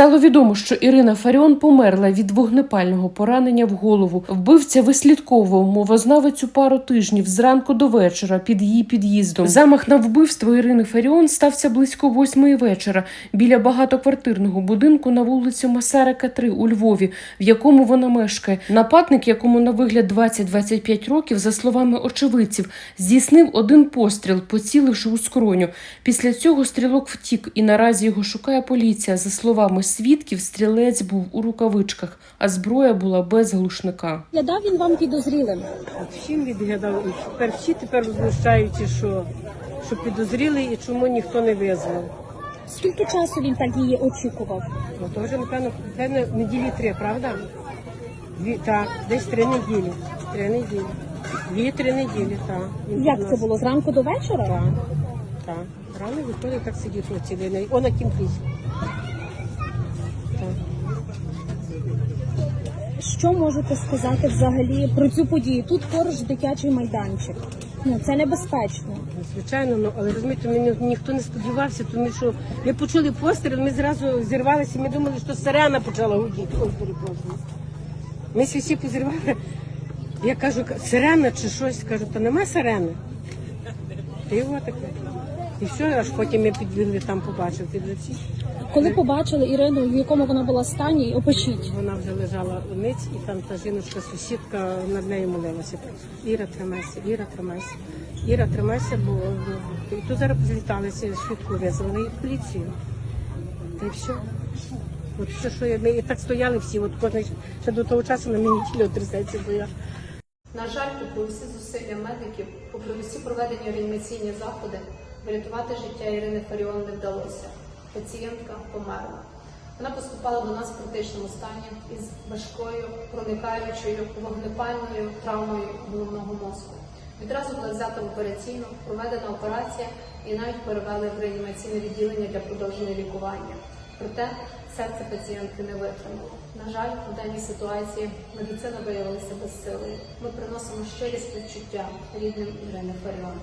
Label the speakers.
Speaker 1: Стало відомо, що Ірина Фаріон померла від вогнепального поранення в голову. Вбивця вислідковував мовознавицю пару тижнів зранку до вечора під її під'їздом. Замах на вбивство Ірини Фаріон стався близько восьмої вечора біля багатоквартирного будинку на вулиці Масарика 3 у Львові, в якому вона мешкає. Нападник, якому на вигляд 20-25 років, за словами очевидців, здійснив один постріл, поціливши у скроню. Після цього стрілок втік, і наразі його шукає поліція. За словами свідків, стрілець був у рукавичках, а зброя була без глушника.
Speaker 2: Глядав він вам підозрілим.
Speaker 3: Всім відглядав. Тепер всі тепер возмущаються, що, що підозріли і чому ніхто не визвав.
Speaker 2: Скільки часу він так її очікував?
Speaker 3: Ну то вже, напевно, напевно, неділі три, правда? Дві, так, десь три неділі. Три неділі. Дві-три неділі, так. Він
Speaker 2: Як це було зранку до вечора?
Speaker 3: Так, так. Рано виходить, так сидить на цілий день. О, на кімпісь.
Speaker 2: Що можете сказати взагалі про цю подію? Тут поруч дитячий майданчик. Ну це небезпечно.
Speaker 3: Звичайно, ну але розумієте, мені ніхто не сподівався, тому що ми почули постріл, ми зразу зірвалися, ми думали, що сирена почала гудіти. Ой, перепрошую. Ми всі позірвали. Я кажу, сирена чи щось, кажу, та нема сирени. Та його таке. І все, аж потім ми підбігли там, побачив ти вже.
Speaker 2: Коли побачили Ірину, в якому вона була стані, опишіть.
Speaker 3: Вона вже лежала у ниць, і там та жіночка, сусідка над нею молилася. Іра, тримайся, Іра, тримайся. Іра, тримайся, бо і тут зараз зліталися, швидко визвали в поліцію. Та й все. От все, що я, ми і так стояли всі, от кожен ще до того часу на мені тіло трясеться, бо я.
Speaker 4: На жаль, попри усі зусилля медиків, попри усі проведені реанімаційні заходи, врятувати життя Ірини Фаріон не вдалося. Пацієнтка померла. Вона поступала до нас в критичному стані із важкою, проникаючою вогнепальною травмою головного мозку. Відразу була взята в операційну, проведена операція і навіть перевели в реанімаційне відділення для продовження лікування. Проте серце пацієнтки не витримало. На жаль, у даній ситуації медицина виявилася безсилою. Ми приносимо щирі співчуття рідним Ірини Фаріон.